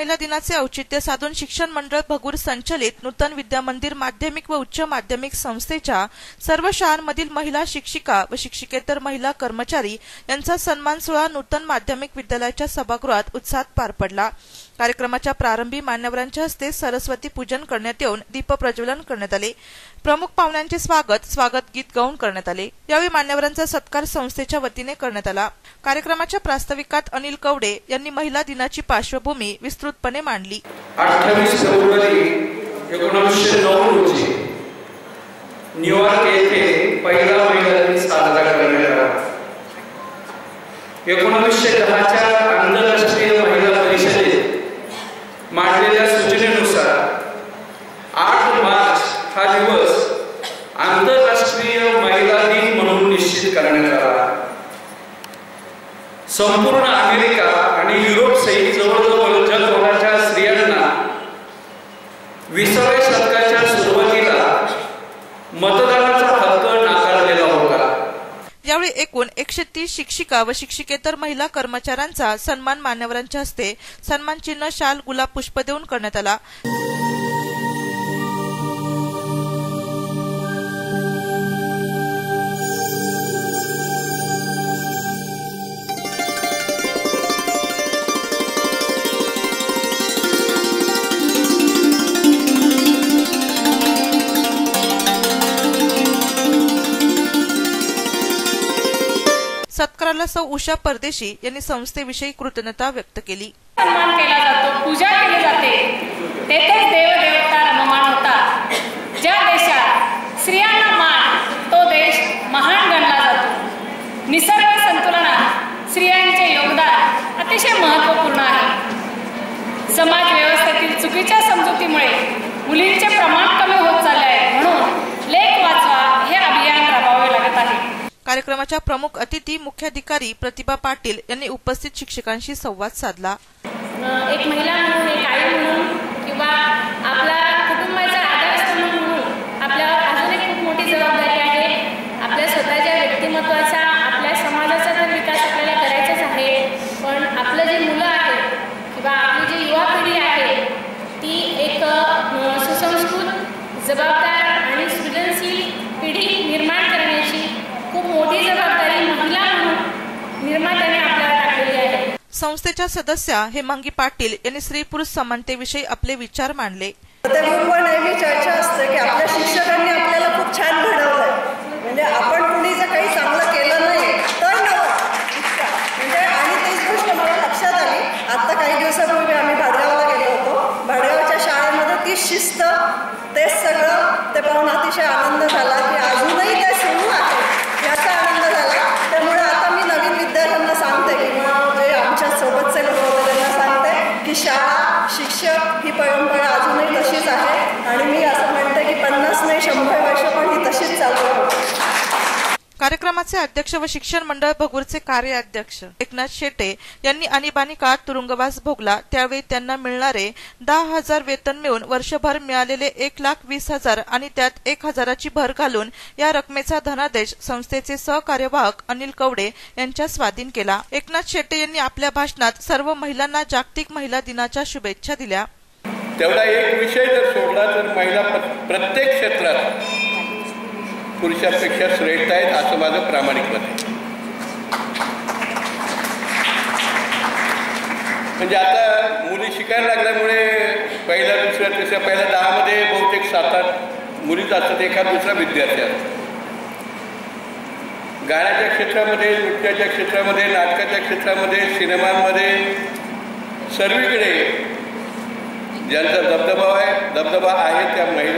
महिला दिनाचे औचित्य साधून शिक्षण मंडळ भगूर संचलित नूतन विद्या मंदिर माध्यमिक व उच्च माध्यमिक संस्थेच्या सर्व शाळांमधील महिला शिक्षिका व शिक्षिकेतर महिला कर्मचारी यांचा सन्मान सोहळा नूतन माध्यमिक विद्यालयाच्या सभागृहात उत्साहात पार पडला. कार्यक्रमाच्या प्रारंभी मान्यवरांच्या हस्ते सरस्वती पूजन करण्यात येऊन दीप प्रज्वलन करण्यात आले. प्रमुख पाहुण्यांचे स्वागत स्वागत गीत गाऊन करण्यात आले. यावेळी मान्यवरांचा सत्कार संस्थेच्या वतीने करण्यात आला. कार्यक्रमाच्या प्रास्ताविकात अनिल कवडे यांनी महिला दिनाची पार्श्वभूमी विस्तृतपणे मांडली. न्यूयॉर्क येथे पहिला महिला दिन साजरा करण्यात आला. एकोणीसशे दहाच्या आंतरराष्ट्रीय महिला परिषदेत मांडलेल्या सूचनेनुसार आठ मार्च हा दिवस आंतरराष्ट्रीय महिला दिन म्हणून निश्चित करण्यात आला संपूर्ण अमेरिका आणि युरोप सहित जवळजवळ जगभराच्या स्त्रियांना विसाव्या शतकाच्या सुरुवातीला मतदानाचा हक्क नाकारलेला होता. यावेळी एकूण एकशे तीस शिक्षिका व शिक्षिकेतर महिला कर्मचाऱ्यांचा सन्मान मान्यवरांच्या हस्ते सन्मान चिन्ह शाल गुलाब पुष्प देऊन करण्यात आला. सत्काराला सौ उषा परदेशी यांनी संस्थेविषयी कृतज्ञता व्यक्त केली. सन्मान केला जातो पूजा केली जाते. तेथेच देवदेवता रममान होतात. ज्या देशात स्त्रियांना मान तो देश महान गणला जातो. निसर्ग संतुलनात स्त्रियांचे योगदान अतिशय महत्त्वपूर्ण आहे. समाज व्यवस्थेतील चुकीच्या समजुतीमुळे मुलींचे प्रमाण कमी होत चालले आहे म्हणून लेख वाचवा हे अभियान राबवावे लागत आहे कार्यक्रमाच्या प्रमुख अतिथी मुख्याधिकारी प्रतिभा पाटील यांनी उपस्थित शिक्षकांशी संवाद साधला. एक महिला म्हणून किंवा आपला कुटुंबाचा आधारस्तंभ म्हणून आपल्यावर अजून एक खूप मोठी जबाबदारी आहे. आपल्या स्वतःच्या व्यक्तिमत्वाचा आपल्या समाजाचा तर विकास आपल्याला करायचाच आहे पण आपलं जे मुलं आहेत किंवा आपली जी युवा पिढी आहे ती एक अ, सुसंस्कृत जबाबदार आणि सृजनशील पिढी निर्माण करण्याची खूप मोठी जबाबदारी महिला म्हणून निर्मात्याने आपल्याला टाकलेली आहे संस्थेच्या सदस्या हेमांगी पाटील यांनी स्त्री पुरुष समानतेविषयी आपले विचार मांडले. त्या नेहमी चर्चा असते की आपल्या शिक्षकांनी आपल्याला खूप छान घडवलंय. म्हणजे आपण कुणी जर काही चांगलं केलं नाही तर म्हणजे आणि तीच गोष्ट मला लक्षात आली. आता काही दिवसापूर्वी आम्ही भाडगावला गेलो होतो. भाडगावच्या शाळेमध्ये ती शिस्त तेच सगळं ते पाहून अतिशय आनंद झाला की अजूनही ते सुरू आहे याचा आनंद झाला त्यामुळे आता मी नवीन विद्यार्थ्यांना सांगते किंवा जे आमच्या सोबतचे लोक होते त्यांना सांगते की शाळा शिक्षक ही परंपरा अजूनही तशीच आहे आणि मी असं म्हणते की पन्नास नाही शंभर वर्ष पण ही तशीच चालू आहे कार्यक्रमाचे अध्यक्ष व शिक्षण मंडळ भगूरचे कार्याध्यक्ष एकनाथ शेटे यांनी आणीबाणी काळात तुरुंगवास भोगला. त्यावेळी त्यांना मिळणारे दहा हजार वेतन मिळून वर्षभर मिळालेले एक लाख वीस हजार आणि त्यात एक हजाराची भर घालून या रकमेचा धनादेश संस्थेचे सहकार्यवाहक अनिल कवडे यांच्या स्वाधीन केला. एकनाथ शेटे यांनी आपल्या भाषणात सर्व महिलांना जागतिक महिला दिनाच्या शुभेच्छा दिल्या. तेवढा एक विषय जर सोडला तर महिला प्रत्येक क्षेत्रात पुरुषापेक्षा श्रेष्ठ आहेत असं माझं प्रामाणिक मत आहे. म्हणजे आता मुली शिकायला लागल्यामुळे पहिल्या दुसऱ्या तिसऱ्या पहिल्या दहामध्ये बहुतेक सात आठ मुलीच असतात एखाद दुसरा विद्यार्थी असतात गाण्याच्या क्षेत्रामध्ये नृत्याच्या क्षेत्रामध्ये नाटकाच्या क्षेत्रामध्ये सिनेमांमध्ये सर्वीकडे ज्यांचा दबदबा आहे दबदबा आहे त्या महिला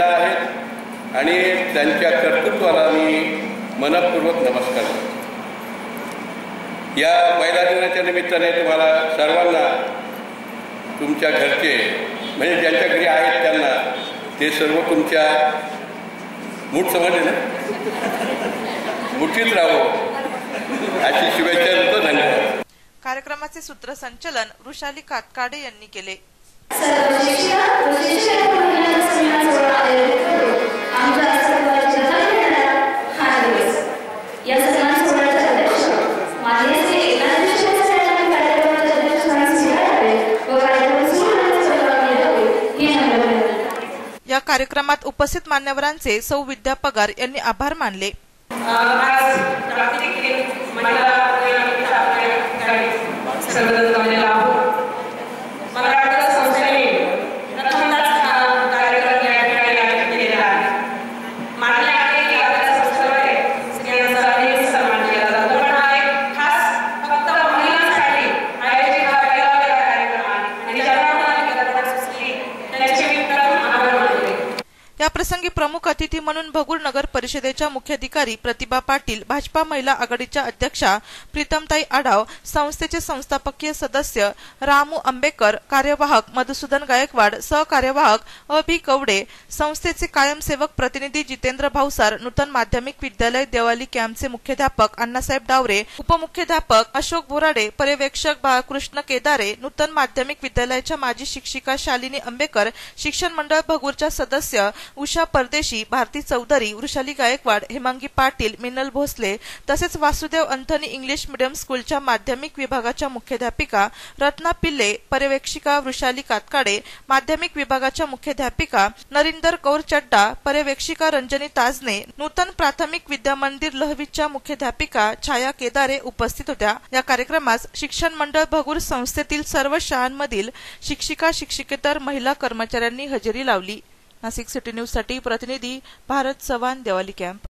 आणि त्यांच्या कर्तृत्वाला मी मनपूर्वक नमस्कार करतो. या महिला दिनाच्या निमित्ताने तुम्हाला सर्वांना तुमच्या घरचे म्हणजे ज्यांच्या घरी आहेत त्यांना ते सर्व तुमच्या मूठ समजले ना? मुठीत राहो अशी शुभेच्छा देतो धन्यवाद. कार्यक्रमाचे सूत्रसंचलन वृषाली कातकाडे यांनी केले सर्व शिक्षिका व शिक्षक महिलांचा सन्मान सोहळा आयोजित करून आमच्या सर्वांची जमा घेणारा हा दिवस या सन्मान सोहळ्याचे अध्यक्ष माननीय श्री एकनाथ शिक्षण कार्यक्रमाच्या अध्यक्षस्थानी स्वीकारावे व कार्यक्रम सुरू होण्याचा कार्यक्रमात उपस्थित मान्यवरांचे सौ विद्या पगार यांनी आभार मानले आज प्राप्तिक महिला आपल्या ठिकाणी सर्वजण जमलेलो आहोत मला वाटतं संस्थेने प्रथमच हा कार्यक्रम या ठिकाणी आयोजित केलेला आहे मानले आहे की आपल्या संस्थेमध्ये स्त्रियांचा नेहमी सन्मान केला जातो पण हा एक खास फक्त महिलांसाठी आयोजित हा पहिला वेगळा कार्यक्रम आहे आणि ज्यांना मला कल्पना सुचली त्यांचे मी प्रथम आभार मानते याप्रसंगी प्रमुख अतिथी म्हणून भगूर नगर परिषदेच्या मुख्याधिकारी प्रतिभा पाटील भाजपा महिला आघाडीच्या अध्यक्षा प्रीतमताई आढाव संस्थेचे संस्थापकीय सदस्य रामू आंबेकर कार्यवाहक मधुसूदन गायकवाड सहकार्यवाहक अभि कवडे संस्थेचे कायमसेवक प्रतिनिधी जितेंद्र भावसार नूतन माध्यमिक विद्यालय देवाली कॅम्पचे मुख्याध्यापक अण्णासाहेब डावरे उपमुख्याध्यापक अशोक बोराडे पर्यवेक्षक बाळकृष्ण केदारे नूतन माध्यमिक विद्यालयाच्या माजी शिक्षिका शालिनी आंबेकर शिक्षण मंडळ भगूरच्या सदस्य उषा परदेशी भारती चौधरी वृषाली गायकवाड हेमांगी पाटील मिनल भोसले तसेच वासुदेव अंथनी इंग्लिश मीडियम स्कूलच्या माध्यमिक विभागाच्या मुख्याध्यापिका रत्ना पिल्ले पर्यवेक्षिका वृषाली कातकाडे माध्यमिक विभागाच्या मुख्याध्यापिका नरिंदर कौर चड्डा पर्यवेक्षिका रंजनी ताजने नूतन प्राथमिक विद्यामंदिर लहवीच्या मुख्याध्यापिका छाया केदारे उपस्थित होत्या. या कार्यक्रमास शिक्षण मंडळ भगूर संस्थेतील सर्व शाळांमधील शिक्षिका शिक्षिकेतर महिला कर्मचाऱ्यांनी हजेरी लावली. नाशिक सिटी न्यूजसाठी प्रतिनिधी भारत चव्हाण देवाली कॅम्प.